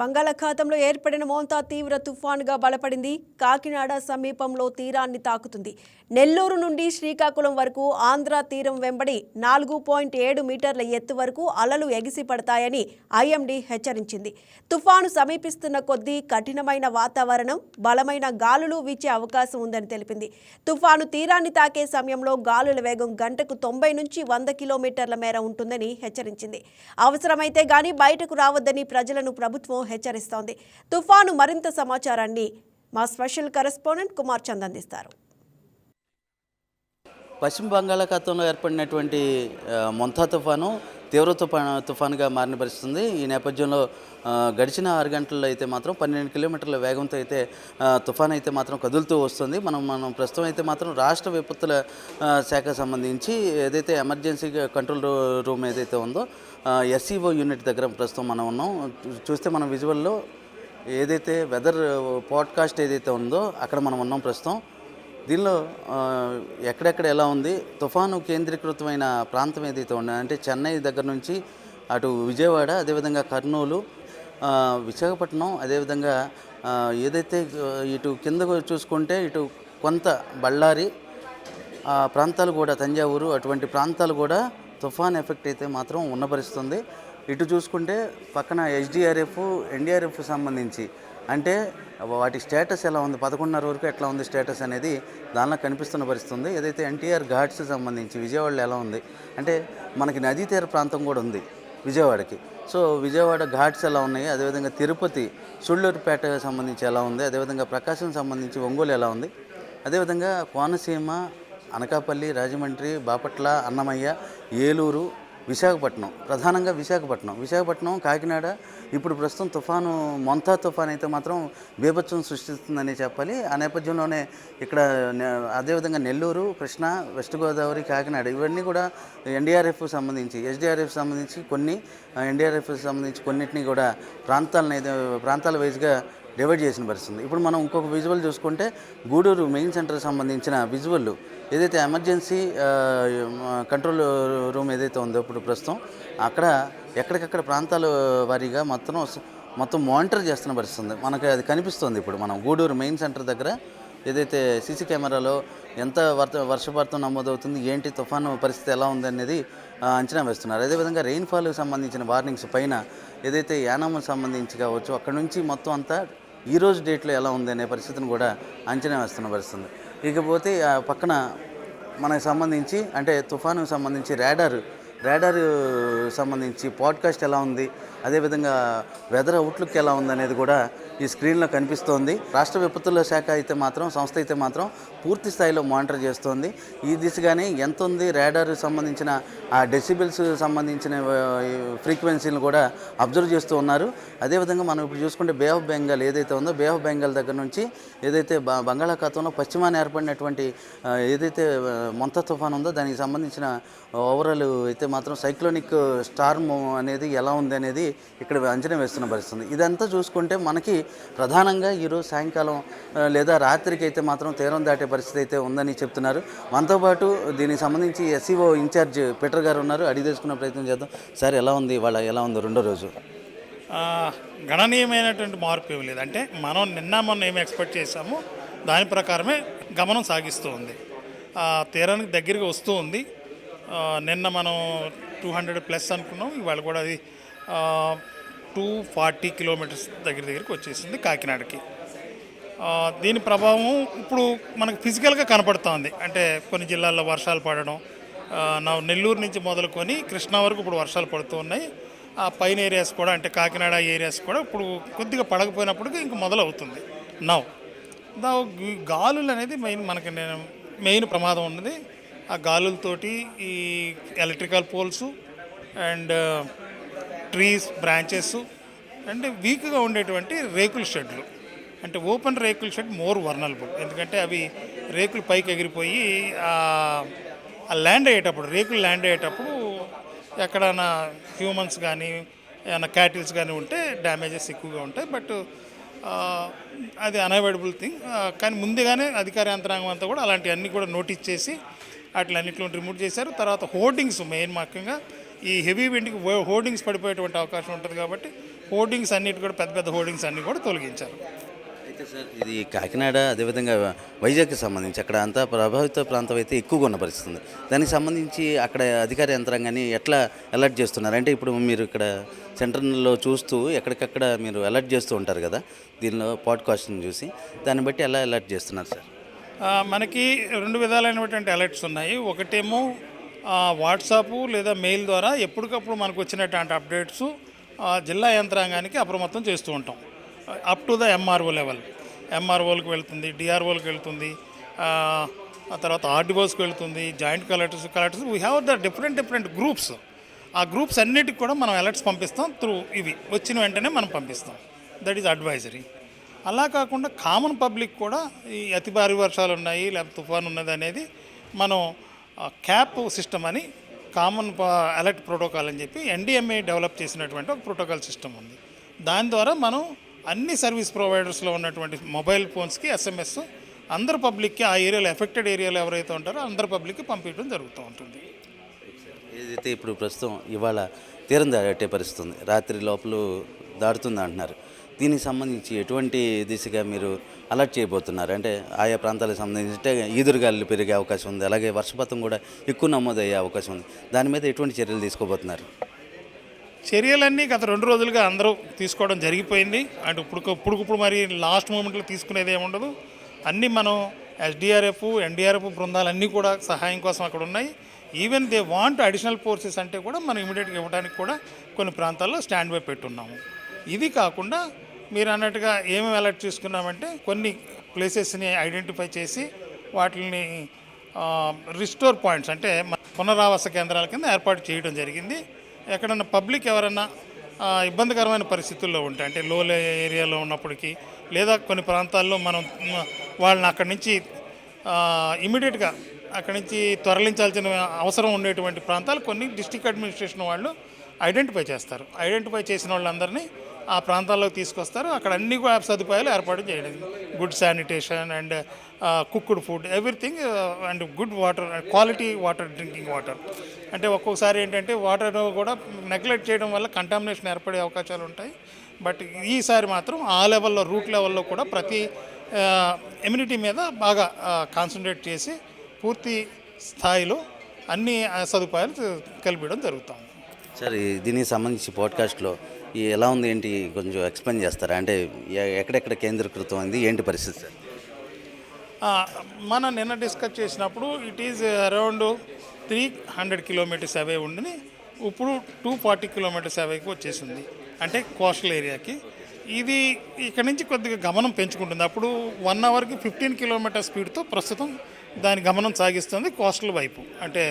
బంగాళాఖాతంలో ఏర్పడిన మోంతా తీవ్ర తుఫానుగా బలపడింది. కాకినాడ సమీపంలో తీరాన్ని తాకుతుంది. నెల్లూరు నుండి శ్రీకాకుళం వరకు ఆంధ్ర తీరం వెంబడి నాలుగు పాయింట్ ఏడు మీటర్ల ఎత్తు వరకు అలలు ఎగిసి పడతాయని ఐఎండీ హెచ్చరించింది. తుఫాను సమీపిస్తున్న కొద్దీ కఠినమైన వాతావరణం బలమైన గాలులు వీచే అవకాశం ఉందని తెలిపింది. తుఫాను తీరాన్ని తాకే సమయంలో గాలుల వేగం గంటకు తొంభై నుంచి వంద కిలోమీటర్ల మేర ఉంటుందని హెచ్చరించింది. అవసరమైతే గాని బయటకు రావద్దని ప్రజలను ప్రభుత్వం హెచ్చరిస్తోంది. తుఫాను మరింత సమాచారాన్ని మా స్పెషల్ కరెస్పాండెంట్ కుమార్ చంద్ అందిస్తారు. పశ్చిమ బంగాళాఖాతంలో ఏర్పడినటువంటి మొంతా తుఫాను తీవ్ర తుఫాను తుఫానుగా మారిన పరిస్థితుంది. ఈ నేపథ్యంలో గడిచిన ఆరు గంటల్లో అయితే మాత్రం పన్నెండు కిలోమీటర్ల వేగంతో అయితే తుఫాన్ అయితే మాత్రం కదులుతూ వస్తుంది. మనం మనం ప్రస్తుతం అయితే మాత్రం రాష్ట్ర విపత్తుల శాఖ సంబంధించి ఏదైతే ఎమర్జెన్సీ కంట్రోల్ రూమ్ ఏదైతే ఉందో ఎస్సీఓ యూనిట్ దగ్గర ప్రస్తుతం మనం ఉన్నాం. చూస్తే మనం విజువల్లో ఏదైతే వెదర్ పాడ్కాస్ట్ ఏదైతే ఉందో అక్కడ మనం ఉన్నాం ప్రస్తుతం. దీనిలో ఎక్కడెక్కడ ఎలా ఉంది? తుఫాను కేంద్రీకృతమైన ప్రాంతం ఏదైతే ఉందో అంటే చెన్నై దగ్గర నుంచి అటు విజయవాడ అదేవిధంగా కర్నూలు విశాఖపట్నం అదేవిధంగా ఏదైతే ఇటు కింద చూసుకుంటే ఇటు కొంత బళ్ళారి ఆ ప్రాంతాలు కూడా తంజావూరు అటువంటి ప్రాంతాలు కూడా తుఫాన్ ఎఫెక్ట్ అయితే మాత్రం ఉన్నపరుస్తుంది ఇటు చూసుకుంటే పక్కన హెచ్డిఆర్ఎఫ్ ఎన్డీఆర్ఎఫ్ సంబంధించి అంటే వాటి స్టేటస్ ఎలా ఉంది? పదకొండున్నర వరకు ఎట్లా ఉంది స్టేటస్ అనేది దానిలో కనిపిస్తున్న పరిస్థితుంది. ఏదైతే ఎన్టీఆర్ ఘాట్స్ సంబంధించి విజయవాడలో ఎలా ఉంది? అంటే మనకి నదీ తీర ప్రాంతం కూడా ఉంది విజయవాడకి. సో విజయవాడ ఘాట్స్ ఎలా ఉన్నాయి? అదేవిధంగా తిరుపతి సుళ్ళూరుపేట సంబంధించి ఎలా ఉంది? అదేవిధంగా ప్రకాశం సంబంధించి ఒంగోలు ఎలా ఉంది? అదేవిధంగా కోనసీమ అనకాపల్లి రాజమండ్రి బాపట్ల అన్నమయ్య ఏలూరు విశాఖపట్నం ప్రధానంగా విశాఖపట్నం. విశాఖపట్నం కాకినాడ ఇప్పుడు ప్రస్తుతం తుఫాను మొంతా తుఫాన్ అయితే మాత్రం బీభత్సం సృష్టిస్తుందని చెప్పాలి. ఆ నేపథ్యంలోనే ఇక్కడ అదేవిధంగా నెల్లూరు కృష్ణా వెస్ట్ గోదావరి కాకినాడ ఇవన్నీ కూడా ఎన్డీఆర్ఎఫ్ సంబంధించి ఎస్డీఆర్ఎఫ్ సంబంధించి కొన్ని ఎన్డీఆర్ఎఫ్ సంబంధించి కొన్నిటిని కూడా ప్రాంతాలను అయితే ప్రాంతాల వైజ్గా డివైడ్ చేసిన పరిస్థితుంది. ఇప్పుడు మనం ఇంకొక విజువల్ చూసుకుంటే గూడూరు మెయిన్ సెంటర్కి సంబంధించిన విజువల్ ఏదైతే ఎమర్జెన్సీ కంట్రోల్ రూమ్ ఏదైతే ఉందో ఇప్పుడు ప్రస్తుతం అక్కడ ఎక్కడికక్కడ ప్రాంతాల వారీగా మొత్తం మొత్తం మానిటర్ చేస్తున్న పరిస్థితుంది. మనకి అది కనిపిస్తుంది ఇప్పుడు మనం గూడూరు మెయిన్ సెంటర్ దగ్గర ఏదైతే సీసీ కెమెరాలో ఎంత వర్త వర్షపాతం నమోదవుతుంది ఏంటి తుఫాను పరిస్థితి ఎలా ఉంది అనేది అంచనా వేస్తున్నారు. అదేవిధంగా రెయిన్ఫాల్కి సంబంధించిన వార్నింగ్స్ పైన ఏదైతే యానాము సంబంధించి కావచ్చు అక్కడ నుంచి మొత్తం అంతా ఈ రోజు డేట్లో ఎలా ఉంది అనే పరిస్థితిని కూడా అంచనా వేస్తున్న పరిస్థితుంది. ఇకపోతే పక్కన మనకు సంబంధించి అంటే తుఫానుకు సంబంధించి రేడార్ రేడార్ సంబంధించి పాడ్కాస్ట్ ఎలా ఉంది అదేవిధంగా వెదర్ అవుట్లుక్ ఎలా ఉంది అనేది కూడా ఈ స్క్రీన్లో కనిపిస్తోంది. రాష్ట్ర విపత్తుల శాఖ అయితే మాత్రం సంస్థ అయితే మాత్రం పూర్తి స్థాయిలో మానిటర్ చేస్తోంది. ఈ దిశగానే ఎంత ఉంది రేడార్ సంబంధించిన ఆ డెసిబిల్స్ సంబంధించిన ఫ్రీక్వెన్సీలు కూడా అబ్జర్వ్ చేస్తూ ఉన్నారు. అదేవిధంగా మనం ఇప్పుడు చూసుకుంటే బే ఆఫ్ బెంగాల్ ఏదైతే ఉందో బే ఆఫ్ బెంగాల్ దగ్గర నుంచి ఏదైతే బ- బంగాళాఖాతంలో పశ్చిమాన ఏర్పడినటువంటి ఏదైతే మొంత తుఫాన్ ఉందో దానికి సంబంధించిన ఓవరాల్ అయితే మాత్రం సైక్లోనిక్ స్టార్మ్ అనేది ఎలా ఉంది అనేది ఇక్కడ అంచనా వేస్తున్న పరిస్థితుంది ఇదంతా చూసుకుంటే మనకి ప్రధానంగా ఈరోజు సాయంకాలం లేదా రాత్రికి అయితే మాత్రం తీరం దాటే పరిస్థితి అయితే ఉందని చెప్తున్నారు. మనతో పాటు దీనికి సంబంధించి ఎస్సీఓ ఇన్ఛార్జ్ పీటర్ గారు ఉన్నారు. అడిగి తెలుసుకునే ప్రయత్నం చేద్దాం. సార్ ఎలా ఉంది? వాళ్ళ ఎలా ఉంది రెండో రోజు? గణనీయమైనటువంటి మార్పు ఏమి లేదు. అంటే మనం నిన్న మొన్న ఏమి ఎక్స్పెక్ట్ చేశామో దాని ప్రకారమే గమనం సాగిస్తూ ఉంది. తీరానికి దగ్గరికి వస్తూ ఉంది. నిన్న మనం టూ హండ్రెడ్ ప్లస్ అనుకున్నాం. ఇవాళ కూడా అది టూ ఫార్టీ కిలోమీటర్స్ దగ్గర దగ్గరికి వచ్చేసింది కాకినాడకి. దీని ప్రభావం ఇప్పుడు మనకు ఫిజికల్గా కనపడుతోంది. అంటే కొన్ని జిల్లాల్లో వర్షాలు పడడం నా నెల్లూరు నుంచి మొదలుకొని కృష్ణా వరకు ఇప్పుడు వర్షాలు పడుతూ ఉన్నాయి. ఆ పైన ఏరియాస్ కూడా అంటే కాకినాడ ఏరియాస్ కూడా ఇప్పుడు కొద్దిగా పడకపోయినప్పటికీ ఇంక మొదలవుతుంది. నవ్ దా గాలులు అనేది మెయిన్ మనకి నేను మెయిన్ ప్రమాదం ఉన్నది. ఆ గాలులతోటి ఈ electrical poles and trees branches and వీక్గా ఉండేటువంటి రేకుల షెడ్లు. అంటే ఓపెన్ రేకుల షెడ్ మోర్ వర్నల్బుల్ ఎందుకంటే అవి రేకులు పైకి ఎగిరిపోయి ఆ ల్యాండ్ అయ్యేటప్పుడు రేకులు ల్యాండ్ అయ్యేటప్పుడు ఎక్కడైనా హ్యూమన్స్ కానీ ఏమైనా క్యాటిల్స్ కానీ ఉంటే డ్యామేజెస్ ఎక్కువగా ఉంటాయి. బట్ అది అన్అవాయిడబుల్ థింగ్. కానీ ముందుగానే అధికార యంత్రాంగం అంతా కూడా అలాంటివన్నీ కూడా నోటీస్ చేసి అట్లన్నింటిలో రిమూవ్ చేశారు. తర్వాత హోర్డింగ్స్ మెయిన్ ముఖ్యంగా ఈ హెవీ విండ్కి హోర్డింగ్స్ పడిపోయేటువంటి అవకాశం ఉంటుంది కాబట్టి హోర్డింగ్స్ అన్నిటి కూడా పెద్ద పెద్ద హోర్డింగ్స్ అన్ని కూడా తొలగించారు. అయితే సార్ ఇది కాకినాడ అదేవిధంగా వైజాగ్కి సంబంధించి అక్కడ అంతా ప్రభావిత ప్రాంతం అయితే ఎక్కువగా ఉన్న పరిస్థితి ఉంది. దానికి సంబంధించి అక్కడ అధికార యంత్రాంగాన్ని ఎట్లా అలర్ట్ చేస్తున్నారు? అంటే ఇప్పుడు మీరు ఇక్కడ సెంటర్లో చూస్తూ ఎక్కడికక్కడ మీరు అలర్ట్ చేస్తూ ఉంటారు కదా దీనిలో పాడ్కాస్ట్ని చూసి దాన్ని బట్టి ఎలా అలర్ట్ చేస్తున్నారు సార్? మనకి రెండు విధాలైనటువంటి అలర్ట్స్ ఉన్నాయి. ఒకటేమో వాట్సాప్ లేదా మెయిల్ ద్వారా ఎప్పటికప్పుడు మనకు వచ్చినటువంటి అప్డేట్స్ జిల్లా యంత్రాంగానికి అప్రమత్తం చేస్తూ ఉంటాం. Up to the MRO level ఎంఆర్ఓలకు వెళ్తుంది డిఆర్ఓలకు వెళ్తుంది ఆ, తర్వాత ఆర్డిఓస్కి వెళ్తుంది joint collectors collectors we have the different different groups ఆ గ్రూప్స్ అన్నిటికి కూడా మనం అలర్ట్స్ పంపిస్తాం త్రూ ఇవి. వచ్చిన వెంటనే మనం పంపిస్తాం. దట్ ఈజ్ అడ్వైజరీ అలా కాకుండా కామన్ పబ్లిక్ కూడా ఈ అతి భారీ వర్షాలు ఉన్నాయి లేకపోతే తుఫాన్ ఉన్నది అనేది మనం క్యాప్ సిస్టమ్ అని కామన్ అలర్ట్ ప్రోటోకాల్ అని చెప్పి ఎన్డిఎంఏ డెవలప్ చేసినటువంటి ఒక ప్రోటోకాల్ సిస్టమ్ ఉంది. దాని ద్వారా మనం అన్ని సర్వీస్ ప్రొవైడర్స్లో ఉన్నటువంటి మొబైల్ ఫోన్స్కి ఎస్ఎంఎస్ అందరు పబ్లిక్కి ఆ ఏరియాలో ఎఫెక్టెడ్ ఏరియాలో ఎవరైతే ఉంటారో అందరు పబ్లిక్కి పంపించడం జరుగుతూ ఉంటుంది. ఏదైతే ఇప్పుడు ప్రస్తుతం ఇవాళ తీరం దాటే పరిస్థితి ఉంది రాత్రి లోపల దాటుతుంది అంటున్నారు. దీనికి సంబంధించి ఎటువంటి దిశగా మీరు అలర్ట్ చేయబోతున్నారు? అంటే ఆయా ప్రాంతాలకు సంబంధించి ఈదురుగాలు పెరిగే అవకాశం ఉంది. అలాగే వర్షపాతం కూడా ఎక్కువ నమోదయ్యే అవకాశం ఉంది. దాని మీద ఎటువంటి చర్యలు తీసుకోబోతున్నారు? చర్యలన్నీ గత రెండు రోజులుగా అందరూ తీసుకోవడం జరిగిపోయింది. అంటే ఇప్పుడు ఇప్పుడు మరి లాస్ట్ మూమెంట్లో తీసుకునేది ఏముండదు. అన్నీ మనం ఎస్డిఆర్ఎఫ్ ఎన్డీఆర్ఎఫ్ బృందాలు అన్నీ కూడా సహాయం కోసం అక్కడ ఉన్నాయి. Even they want additional forces అంటే కూడా మనం ఇమీడియట్గా ఇవ్వడానికి కూడా కొన్ని ప్రాంతాల్లో స్టాండ్ బై పెట్టున్నాము. ఇది కాకుండా మీరు అన్నట్టుగా ఏమేమి అలర్ట్ చేసుకున్నామంటే కొన్ని ప్లేసెస్ని ఐడెంటిఫై చేసి వాటిని రిస్టోర్ పాయింట్స్ అంటే పునరావాస కేంద్రాల కింద ఏర్పాటు చేయడం జరిగింది. ఎక్కడన్నా పబ్లిక్ ఎవరన్నా ఇబ్బందికరమైన పరిస్థితుల్లో ఉంటే అంటే లో ఏరియాలో ఉన్నప్పటికీ లేదా కొన్ని ప్రాంతాల్లో మనం వాళ్ళని అక్కడి నుంచి ఇమీడియట్గా అక్కడి నుంచి తరలించాల్సిన అవసరం ఉండేటువంటి ప్రాంతాలు కొన్ని డిస్టిక్ అడ్మినిస్ట్రేషన్ వాళ్ళు ఐడెంటిఫై చేస్తారు. ఐడెంటిఫై చేసిన వాళ్ళందరినీ ఆ ప్రాంతాల్లోకి తీసుకొస్తారు. అక్కడ అన్ని కూడా సదుపాయాలు ఏర్పాటు చేయడం good sanitation and cooked food everything and good water quality water drinking water అంటే ఒక్కొక్కసారి ఏంటంటే వాటర్ కూడా నెగ్లెక్ట్ చేయడం వల్ల కంటామినేషన్ ఏర్పడే అవకాశాలు ఉంటాయి. బట్ ఈసారి మాత్రం ఆ లెవెల్లో రూట్ లెవెల్లో కూడా ప్రతి uh, ఎమ్యూనిటీ మీద బాగా uh, కాన్సన్ట్రేట్ చేసి పూర్తి స్థాయిలో అన్ని uh, సదుపాయాలు కలిపించడం జరుగుతుంది సార్ దీనికి సంబంధించి పాడ్కాస్ట్లో ఎలా ఉంది ఏంటి? కొంచెం ఎక్స్ప్లెయిన్ చేస్తారా? అంటే ఎక్కడెక్కడ కేంద్రీకృతం అయింది? ఏంటి పరిస్థితి సార్? మనం నిన్న డిస్కస్ చేసినప్పుడు it is around three hundred kilometres away ఉండి ఇప్పుడు టూ ఫార్టీ కిలోమీటర్స్ అవేకి వచ్చేసింది. అంటే కోస్టల్ ఏరియాకి ఇది ఇక్కడ నుంచి కొద్దిగా గమనం పెంచుకుంటుంది. అప్పుడు వన్ అవర్కి ఫిఫ్టీన్ కిలోమీటర్ స్పీడ్తో ప్రస్తుతం దాని గమనం సాగిస్తుంది కోస్టల్ వైపు అంటే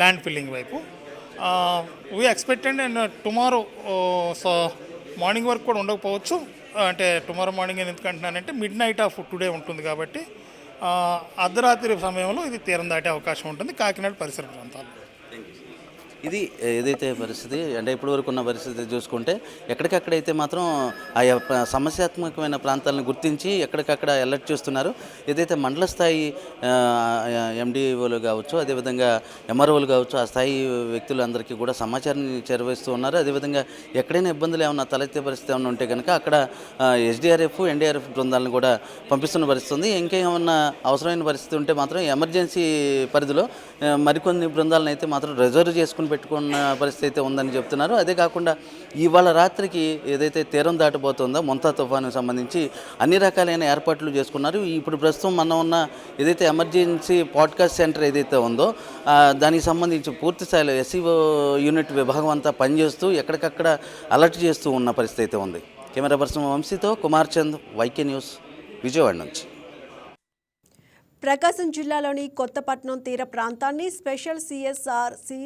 ల్యాండ్ ఫిల్లింగ్ వైపు. We expected and tomorrow so morning వరకు కూడా ఉండకపోవచ్చు. అంటే టుమారో మార్నింగ్ అని ఎందుకు మిడ్ నైట్ ఆఫ్ టుడే ఉంటుంది కాబట్టి అర్ధరాత్రి సమయంలో ఇది తీరం దాటే అవకాశం ఉంటుంది. కాకినాడ పరిసర ప్రాంతాల్లో. ఇది ఏదైతే పరిస్థితి అంటే ఇప్పటి వరకు ఉన్న పరిస్థితి చూసుకుంటే ఎక్కడికక్కడైతే మాత్రం ఆయా సమస్యాత్మకమైన ప్రాంతాలను గుర్తించి ఎక్కడికక్కడ అలర్ట్ చేస్తున్నారు. ఏదైతే మండల స్థాయి ఎండిఓలు కావచ్చు అదేవిధంగా ఎంఆర్ఓలు కావచ్చు ఆ స్థాయి వ్యక్తులందరికీ కూడా సమాచారాన్ని చేరవేస్తూ ఉన్నారు. అదేవిధంగా ఎక్కడైనా ఇబ్బందులు ఏమన్నా తలెత్తే పరిస్థితి ఏమైనా ఉంటే కనుక అక్కడ ఎస్డిఆర్ఎఫ్ ఎన్డీఆర్ఎఫ్ బృందాలను కూడా పంపిస్తున్న పరిస్థితి ఉంది. ఇంకేమన్నా అవసరమైన పరిస్థితి ఉంటే మాత్రం ఎమర్జెన్సీ పరిధిలో మరికొన్ని బృందాలను అయితే మాత్రం రిజర్వ్ చేసుకుని పెట్టుకున్న పరిస్థితి అయితే ఉందని చెప్తున్నారు. అదే కాకుండా ఇవాళ రాత్రికి ఏదైతే తీరం దాటిపోతుందో మొంతా తుఫాను సంబంధించి అన్ని రకాలైన ఏర్పాట్లు చేసుకున్నారు. ఇప్పుడు ప్రస్తుతం మనం ఉన్న ఏదైతే ఎమర్జెన్సీ పాడ్కాస్ట్ సెంటర్ ఏదైతే ఉందో దానికి సంబంధించి పూర్తి స్థాయిలో ఎస్సీఓ యూనిట్ విభాగం అంతా పనిచేస్తూ ఎక్కడికక్కడ అలర్ట్ చేస్తూ ఉన్న పరిస్థితి అయితే ఉంది. కెమెరా పర్సన్ వంశీతో కుమార్ చంద్ వైకే న్యూస్ విజయవాడ నుంచి. ప్రకాశం జిల్లాలోని కొత్తపట్నం తీర ప్రాంతాన్ని special CSR C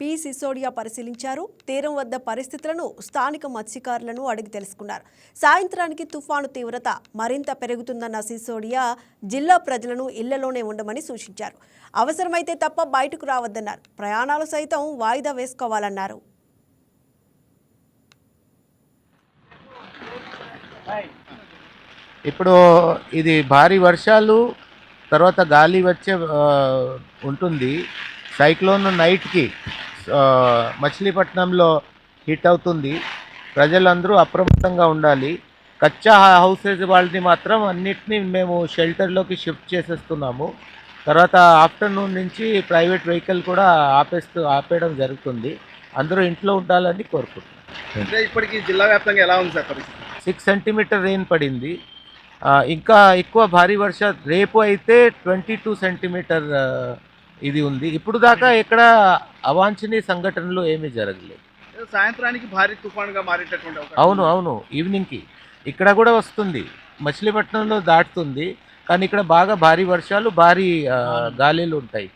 P Sisodia పరిశీలించారు. తీరం వద్ద పరిస్థితులను స్థానిక మత్స్యకారులను అడిగి తెలుసుకున్నారు. సాయంత్రానికి తుఫాను తీవ్రత మరింత పెరుగుతుందన్న సిసోడియా జిల్లా ప్రజలను ఇళ్ళలోనే ఉండమని సూచించారు. అవసరమైతే తప్ప బయటకు రావద్దన్నారు. ప్రయాణాలు సైతం వాయిదా వేసుకోవాలన్నారు. ఇప్పుడు ఇది భారీ వర్షాలు తర్వాత గాలి వచ్చే ఉంటుంది. సైక్లోన్ నైట్కి మచిలీపట్నంలో హిట్ అవుతుంది. ప్రజలందరూ అప్రమత్తంగా ఉండాలి. కచ్చా హౌసెస్ వాళ్ళని మాత్రం అన్నిటినీ మేము షెల్టర్లోకి షిఫ్ట్ చేసేస్తున్నాము. తర్వాత ఆఫ్టర్నూన్ నుంచి ప్రైవేట్ వెహికల్ కూడా ఆపేస్తూ ఆపేయడం జరుగుతుంది. అందరూ ఇంట్లో ఉండాలని కోరుకుంటున్నాం. ఇప్పటికి జిల్లా వ్యాప్తంగా ఎలా ఉంది సార్ పరిస్థితి? సిక్స్ సెంటీమీటర్ రెయిన్ పడింది. ఇంకా ఎక్కువ భారీ వర్ష రేపు అయితే ట్వంటీ టూ సెంటీమీటర్ ఇది ఉంది. ఇప్పుడు దాకా ఎక్కడ అవాంఛనీయ సంఘటనలు ఏమీ జరగలేదు. సాయంత్రానికి భారీ తుఫాన్గా మారేటటువంటి అవును అవును. ఈవినింగ్కి. ఇక్కడ కూడా వస్తుంది. మచిలీపట్నంలో దాటుతుంది. కానీ ఇక్కడ బాగా భారీ వర్షాలు భారీ గాలులు ఉంటాయి.